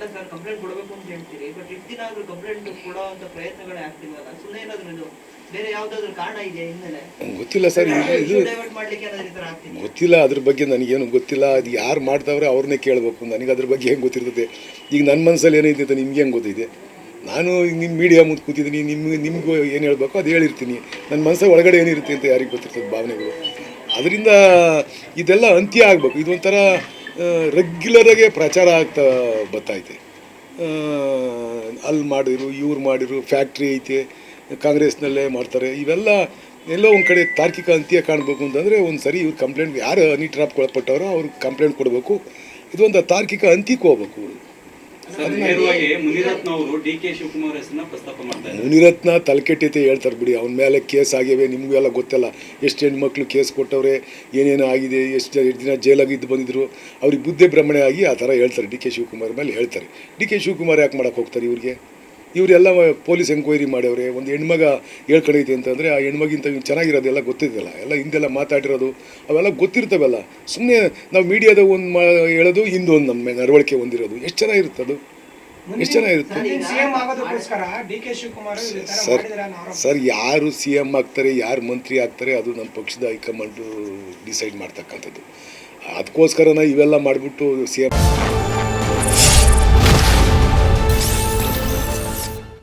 ಅಲ್ಲ sir complaint ಕೊಡಬೇಕು ಅಂತ ಹೇಳ್ತೀರಿ. ಬಟ್ ಇಷ್ಟು ದಿನ ಆದ್ರೂ ಕಂಪ್ಲೇಂಟ್ ಕೊಡೋ ಅಂತ ಪ್ರಯತ್ನಗಳೇ ಆಗ್ತಿಲ್ವಲ್ಲ? ಸುಮ್ಮನೆ ಏನಾದ್ರು ಇದು ಬೇರೆ ಯಾವ್ದಾದ್ರು ಕಾರಣ ಇದೆಯಾ ಹಿನ್ನೆಲೆ ಗೊತ್ತಿಲ್ಲ ಸರ್ ಇದು ಇದು ಡೈವರ್ಟ್ ಮಾಡ್ಲಿಕ್ಕೆ ಏನಾದ್ರು ಈ ತರ ಆಗ್ತಿದೆ ಗೊತ್ತಿಲ್ಲ ಅದ್ರ ಬಗ್ಗೆ ನನಗೇನು ಗೊತ್ತಿಲ್ಲ. ಅದು ಯಾರು ಮಾಡ್ತಾವ್ರೆ ಅವ್ರನ್ನೇ ಕೇಳಬೇಕು. ನನಗೆ ಅದ್ರ ಬಗ್ಗೆ ಹೆಂಗೆ ಗೊತ್ತಿರ್ತದೆ? ಈಗ ನನ್ನ ಮನಸ್ಸಲ್ಲಿ ಏನೈತೆ ಅಂತ ನಿಮ್ಗೆ ಹೆಂಗೆ ಗೊತ್ತಿದೆ ನಾನು ನಿಮ್ಮ ಮೀಡಿಯಾ ಮುಂದೆ ಕೂತಿದ್ದೀನಿ ನಿಮ್ಮ ನಿಮಗೂ ಏನು ಹೇಳಬೇಕು ಅದು ಹೇಳಿರ್ತೀನಿ. ನನ್ನ ಮನಸ್ಸು ಒಳಗಡೆ ಏನಿರುತ್ತೆ ಅಂತ ಯಾರಿಗೆ ಗೊತ್ತಿರ್ತದೆ ಭಾವನೆಗಳು? ಅದರಿಂದ ಇದೆಲ್ಲ ಅಂತ್ಯ ಆಗಬೇಕು. ಇದೊಂಥರ ರೆಗ್ಯುಲರಾಗೆ ಪ್ರಚಾರ ಆಗ್ತಾ ಬರ್ತೈತೆ ಅಲ್ಲಿ ಮಾಡಿರು, ಇವ್ರು ಮಾಡಿರು ಫ್ಯಾಕ್ಟ್ರಿ ಐತೆ, ಕಾಂಗ್ರೆಸ್ನಲ್ಲೇ ಮಾಡ್ತಾರೆ. ಇವೆಲ್ಲ ಎಲ್ಲೋ ಒಂದು ಕಡೆ ತಾರ್ಕಿಕ ಅಂತ್ಯ ಕಾಣಬೇಕು ಅಂತಂದರೆ ಒಂದು ಸರಿ ಇವ್ರು ಕಂಪ್ಲೇಂಟ್ ಯಾರು ಹನಿ ಟ್ರಾಪ್ ಒಳಪಟ್ಟವರೋ ಅವ್ರಿಗೆ ಕಂಪ್ಲೇಂಟ್ ಕೊಡಬೇಕು. ಇದೊಂದು ತಾರ್ಕಿಕ ಅಂತ್ಯಕ್ಕೆ ಹೋಗ್ಬೇಕು. ಮುನಿರತ್ನ ತಲೆಕೆಟ್ಟೈತೆ ಹೇಳ್ತಾರೆ ಬಿಡಿ. ಅವನ ಮೇಲೆ ಕೇಸ್ ಆಗಿವೆ ನಿಮಗೂ ಎಲ್ಲ ಗೊತ್ತಲ್ಲ. ಎಷ್ಟು ಹೆಣ್ಮಕ್ಳು ಕೇಸ್ ಕೊಟ್ಟವ್ರೆ ಏನೇನು ಆಗಿದೆ ಎಷ್ಟು ಎಷ್ಟು ದಿನ ಜೈಲಾಗಿ ಇದ್ದು ಬಂದಿದ್ರು. ಅವ್ರಿಗೆ ಬುದ್ಧಿ ಭ್ರಮಣೆ ಆಗಿ ಆ ಥರ ಹೇಳ್ತಾರೆ ಡಿ ಕೆ ಶಿವಕುಮಾರ್ ಮೇಲೆ ಹೇಳ್ತಾರೆ. ಡಿ ಕೆ ಶಿವಕುಮಾರ್ ಯಾಕೆ ಮಾಡೋಕ್ಕೆ ಹೋಗ್ತಾರೆ ಇವ್ರಿಗೆ? ಇವರೆಲ್ಲ ಪೊಲೀಸ್ ಎಂಕ್ವೈರಿ ಮಾಡ್ಯವ್ರೆ ಒಂದು ಹೆಣ್ಮಗ ಹೇಳ್ಕೊಂಡೈತಿ ಅಂತಂದರೆ ಆ ಹೆಣ್ಮಗಿಂತ ಇವ್ನು ಚೆನ್ನಾಗಿರೋದೆಲ್ಲ ಗೊತ್ತಿದ್ದಲ್ಲ. ಎಲ್ಲ ಹಿಂದೆಲ್ಲ ಮಾತಾಡಿರೋದು ಅವೆಲ್ಲ ಗೊತ್ತಿರ್ತವೆಲ್ಲ. ಸುಮ್ಮನೆ ನಾವು ಮೀಡಿಯಾದ ಒಂದು ಮಾ ಹೇಳೋದು ಹಿಂದೊಂದು ನಮ್ಮ ನಡವಳಿಕೆ ಹೊಂದಿರೋದು. ಎಷ್ಟು ಚೆನ್ನಾಗಿರುತ್ತೆ ಅದು? ಎಷ್ಟು ಚೆನ್ನಾಗಿರುತ್ತೆ ಸರ್ ಸರ್ ಯಾರು ಸಿ ಎಂ ಆಗ್ತಾರೆ ಯಾರು ಮಂತ್ರಿ ಆಗ್ತಾರೆ ಅದು ನಮ್ಮ ಪಕ್ಷದ ಹೈಕಮಾಂಡು ಡಿಸೈಡ್ ಮಾಡ್ತಕ್ಕಂಥದ್ದು. ಅದಕ್ಕೋಸ್ಕರನ ಇವೆಲ್ಲ ಮಾಡಿಬಿಟ್ಟು ಸಿ ಎಂ